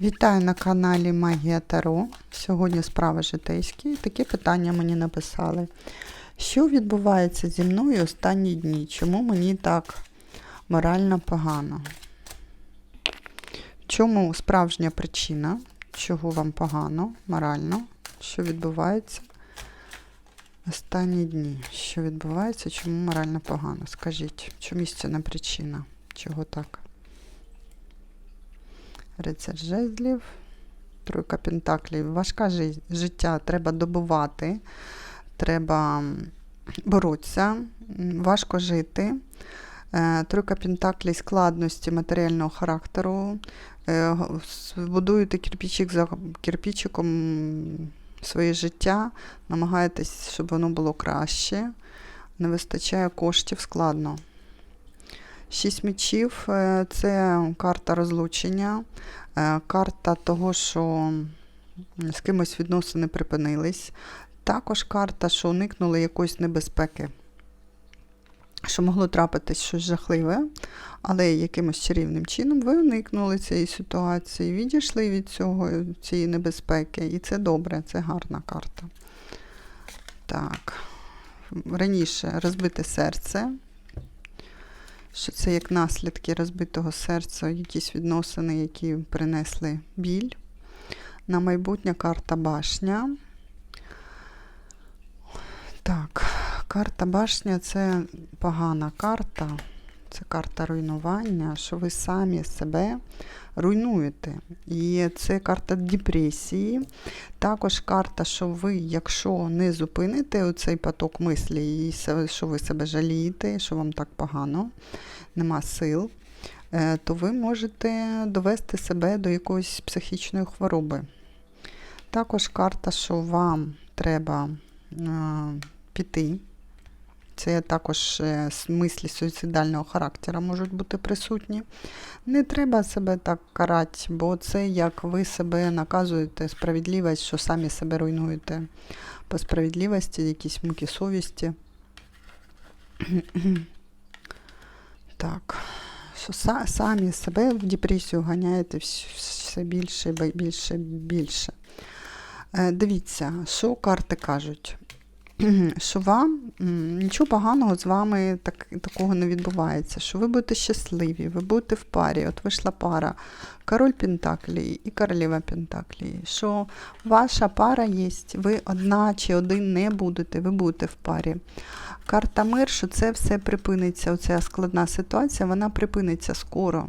Вітаю на каналі Магія Таро. Сьогодні справи житейські. Такі питання мені написали. Що відбувається зі мною останні дні? Чому мені так морально погано? Чому справжня причина? Чого вам погано, морально? Що відбувається останні дні? Що відбувається? Чому морально погано? Скажіть, в чому істинна причина? Чого так? Рицар жезлів, тройка пентаклів. Важка життя треба добувати, треба боротися, важко жити. Е, Тройка пентаклів складності матеріального характеру. Е, Будуєте кирпичик за кирпичиком своє життя, намагаєтесь, щоб воно було краще. Не вистачає коштів складно. Шість мечів е, це карта розлучення, е, карта того, що з кимось відносини припинились. Також карта, що уникнули якоїсь небезпеки, що могло трапитись щось жахливе, але якимось чарівним чином ви уникнули цієї ситуації, відійшли від цього, цієї небезпеки. І це добре, це гарна карта. Так. Раніше розбите серце що це як наслідки розбитого серця, якісь відносини, які принесли біль. На майбутнє карта башня. Так, карта башня це погана карта. Це карта руйнування, що ви самі себе руйнуєте. І це карта депресії. Також карта, що ви, якщо не зупините оцей поток мислі, і що ви себе жалієте, що вам так погано, нема сил, е, то ви можете довести себе до якоїсь психічної хвороби. Також карта, що вам треба е, піти. Це також е, мислі суїцидального характеру можуть бути присутні. Не треба себе так карати, бо це як ви себе наказуєте справедливість, що самі себе руйнуєте. По справедливості, якісь муки совісті. Так, що са- самі себе в депресію ганяєте все більше, більше, більше. Е, Дивіться, що карти кажуть. Що вам нічого поганого з вами так, такого не відбувається, що ви будете щасливі, ви будете в парі. От вийшла пара король Пентаклі і королева Пентаклі. Що ваша пара є, ви одна чи один не будете, ви будете в парі. Карта мир, що це все припиниться, оця складна ситуація, вона припиниться скоро.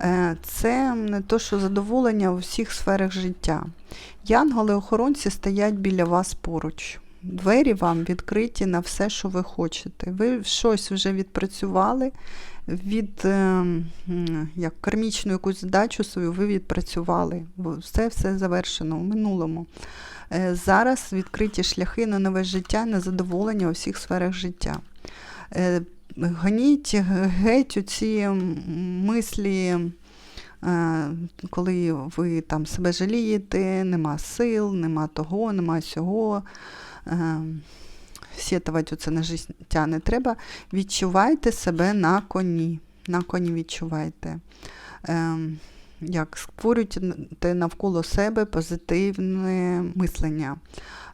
Е, Це не то, що задоволення у всіх сферах життя. Янголи-охоронці стоять біля вас поруч. Двері вам відкриті на все, що ви хочете. Ви щось вже відпрацювали, від е, як кармічну якусь задачу свою ви відпрацювали. Все все завершено в минулому. Е, Зараз відкриті шляхи на нове життя, на задоволення у всіх сферах життя. Е, Ганіть геть оці м, мислі, е, коли ви там себе жалієте, нема сил, нема того, нема сього. Е, оце на життя не треба. Відчувайте себе на коні. На коні відчувайте. Е, Як створюйте навколо себе позитивне мислення.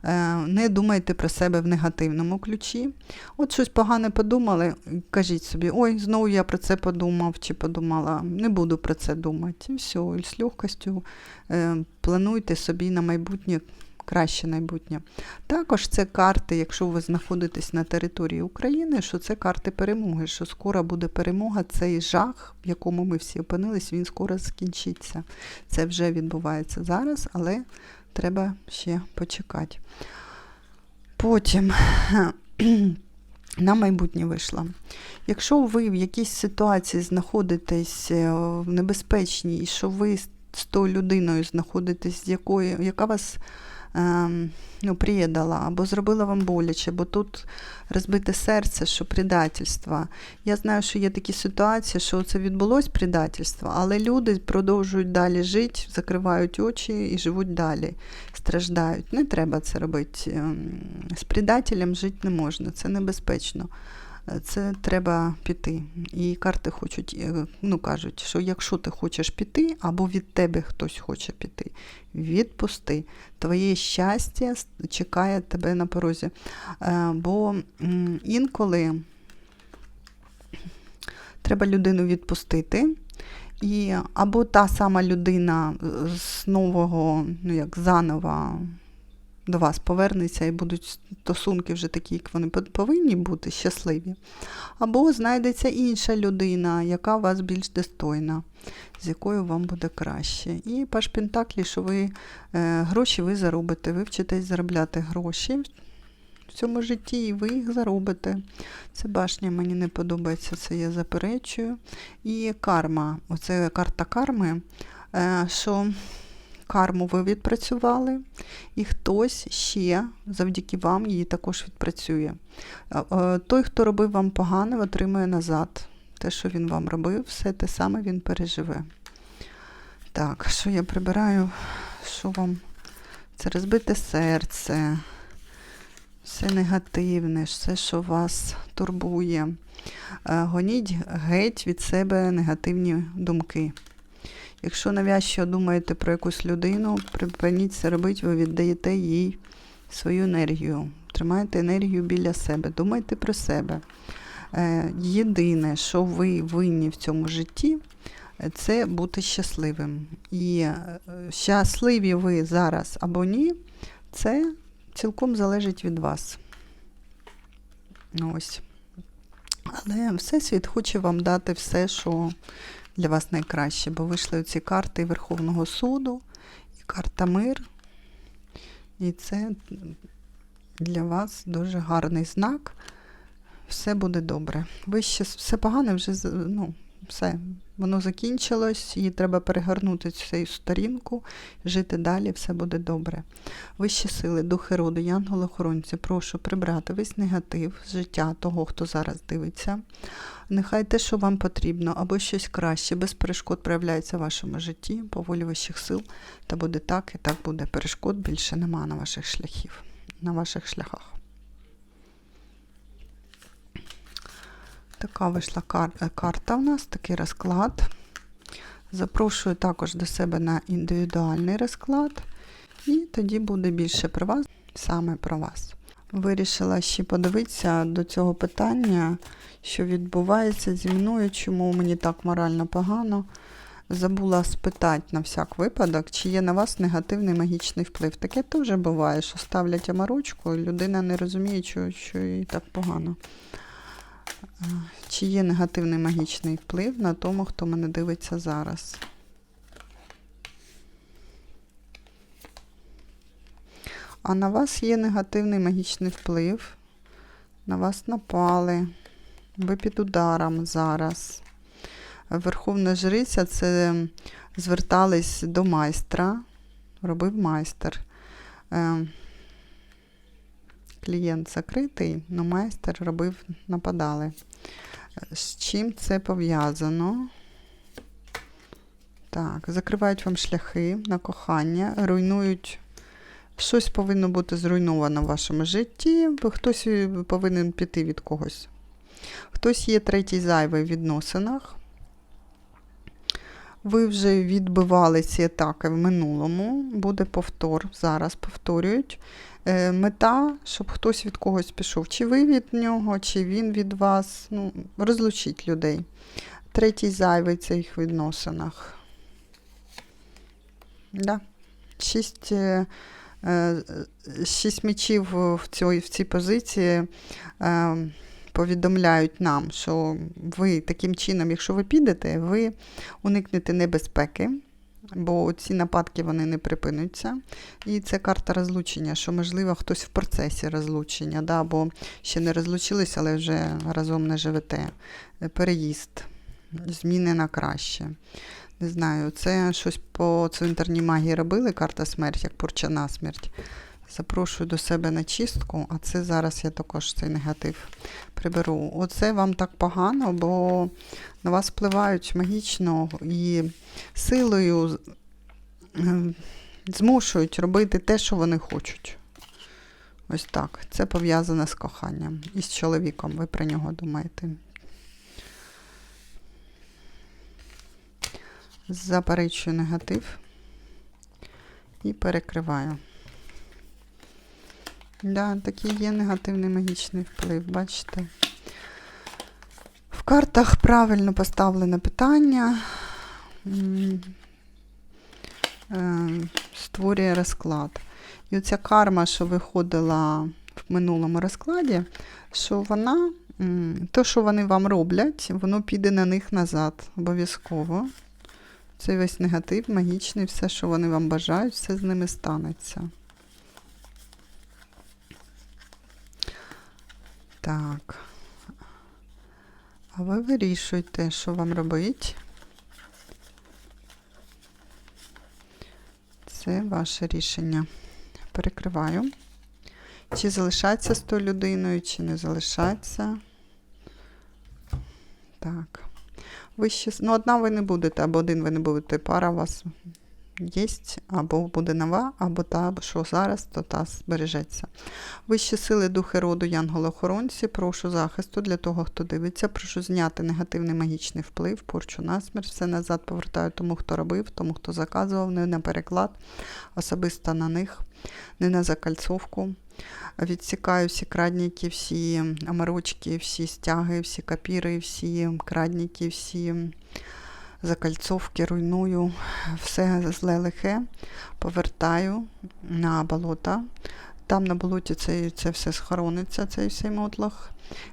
Е, Не думайте про себе в негативному ключі. От щось погане подумали, кажіть собі, ой, знову я про це подумав чи подумала, не буду про це думати. І все, і з легкостю плануйте собі на майбутнє краще майбутнє. Також це карти, якщо ви знаходитесь на території України, що це карти перемоги, що скоро буде перемога, цей жах, в якому ми всі опинились, він скоро скінчиться. Це вже відбувається зараз, але треба ще почекати. Потім на майбутнє вийшло. Якщо ви в якійсь ситуації знаходитесь е, в небезпечній, і що ви з тою людиною знаходитесь, з якої, яка вас ну, приєдала, або зробила вам боляче, бо тут розбите серце, що предательство. Я знаю, що є такі ситуації, що це відбулось предательство, але люди продовжують далі жити, закривають очі і живуть далі, страждають. Не треба це робити. Ем, З предателем жити не можна, це небезпечно. Це треба піти. І карти хочуть, е, ну кажуть, що якщо ти хочеш піти, або від тебе хтось хоче піти, відпусти. Твоє щастя чекає тебе на порозі. Е, Бо інколи треба людину відпустити. І або та сама людина з нового, ну як заново до вас повернеться і будуть стосунки вже такі, як вони повинні бути, щасливі. Або знайдеться інша людина, яка вас більш достойна, з якою вам буде краще. І паш Пентаклі, що ви е, гроші ви заробите, ви вчитесь заробляти гроші в цьому житті, і ви їх заробите. Це башня мені не подобається, це я заперечую. І карма, оце карта карми, е, що карму ви відпрацювали, і хтось ще завдяки вам її також відпрацює. Е, е, Той, хто робив вам погане, отримує назад. Те, що він вам робив, все те саме він переживе. Так, що я прибираю? Що вам? Це розбите серце, все негативне, все, що вас турбує. Е, Гоніть геть від себе негативні думки. Якщо навязчиво думаєте про якусь людину, припиніть це робити, ви віддаєте їй свою енергію. Тримайте енергію біля себе, думайте про себе. Е, Єдине, що ви винні в цьому житті, це бути щасливим. І е, щасливі ви зараз або ні, це цілком залежить від вас. Ось. Але Всесвіт хоче вам дати все, що для вас найкраще, бо вийшли ці карти Верховного суду і карта мир. І це для вас дуже гарний знак. Все буде добре. Ви ще все погане вже ну, все, воно закінчилось, і треба перегорнути цю сторінку, жити далі, все буде добре. Вищі сили, духи роду, янголи-охоронці, прошу прибрати весь негатив з життя того, хто зараз дивиться. Нехай те, що вам потрібно, або щось краще, без перешкод проявляється в вашому житті, по волі вищих сил, та буде так, і так буде. Перешкод більше нема на ваших шляхів, на ваших шляхах. Така вийшла кар- е, карта в нас, такий розклад. Запрошую також до себе на індивідуальний розклад, і тоді буде більше про вас, саме про вас. Вирішила ще подивитися до цього питання, що відбувається зі мною, чому мені так морально погано. Забула спитати на всяк випадок, чи є на вас негативний магічний вплив. Таке теж буває, що ставлять амарочку, і людина не розуміє, що їй так погано. Чи є негативний магічний вплив на тому, хто мене дивиться зараз? А на вас є негативний магічний вплив. На вас напали. Ви під ударом зараз. Верховна жриця це звертались до майстра, робив майстер. Клієнт закритий, але майстер робив, нападали. З чим це пов'язано? Так, закривають вам шляхи на кохання, руйнують. Щось повинно бути зруйновано в вашому житті, хтось е, повинен піти від когось. Хтось є третій зайвий в відносинах. Ви вже відбивали ці атаки в минулому, буде повтор, зараз повторюють. Е, Мета, щоб хтось від когось пішов. Чи ви від нього, чи він від вас. Ну, розлучіть людей. Третій зайвий в цих відносинах. Да. Шість, е, е, шість мечів в цій, в цій позиції е, повідомляють нам, що ви таким чином, якщо ви підете, ви уникнете небезпеки, бо ці нападки вони не припинуться. І це карта розлучення, що, можливо, хтось в процесі розлучення, да, або ще не розлучились, але вже разом не живете. Переїзд, зміни на краще. Не знаю, це щось по цвинтарній магії робили, карта смерть, як порчана смерть. Запрошую до себе на чистку, а це зараз я також цей негатив приберу. Оце вам так погано, бо на вас впливають магічно і силою е, змушують робити те, що вони хочуть. Ось так. Це пов'язане з коханням. І з чоловіком. Ви про нього думаєте. Заперечую негатив і перекриваю. Да, такий є негативний магічний вплив, бачите? В картах правильно поставлене питання. Е, Створює розклад. І оця карма, що виходила в минулому розкладі, що вона, то, що вони вам роблять, воно піде на них назад обов'язково. Цей весь негатив, магічний, все, що вони вам бажають, все з ними станеться. Так. А ви вирішуйте, що вам робити. Це ваше рішення. Перекриваю. Чи залишаться з тою людиною, чи не залишаться. Так. Ви ще, ну, одна ви не будете, або один ви не будете. Пара вас є, або буде нова, або та, що зараз, то та збережеться. Вищі сили, духи роду, янголи-охоронці, прошу захисту для того, хто дивиться, прошу зняти негативний магічний вплив, порчу насмерть, все назад повертаю тому, хто робив, тому, хто заказував, не на переклад, особисто на них, не на закальцовку. Відсікаю всі крадніки, всі амарочки, всі стяги, всі капіри, всі крадніки, всі закальцовки, руйную, все зле лихе, повертаю на болото. Там на болоті це, це все схорониться, цей всей мотлох.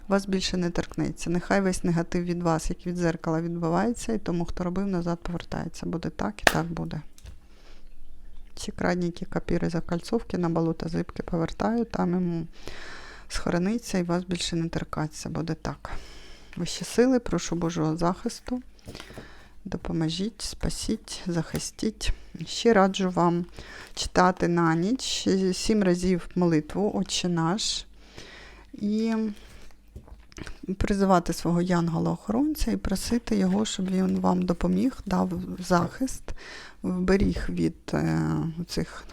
Вас більше не торкнеться. Нехай весь негатив від вас, як від зеркала, відбувається, і тому, хто робив, назад повертається. Буде так і так буде. Ці крадніки, капіри, закальцовки на болото зибки повертаю, там йому схорониться і вас більше не торкаться. Буде так. Вищі сили, прошу Божого захисту. Допоможіть, спасіть, захистіть. Ще раджу вам читати на ніч сім разів молитву Отче наш і призивати свого янгола-охоронця і просити його, щоб він вам допоміг, дав захист, вберіг від е, цих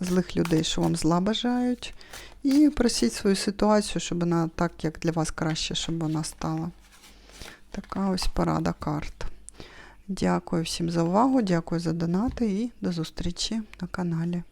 злих людей, що вам зла бажають. І просіть свою ситуацію, щоб вона так, як для вас краще, щоб вона стала. Така ось порада карт. Дякую всім за увагу, дякую за донати і до зустрічі на каналі.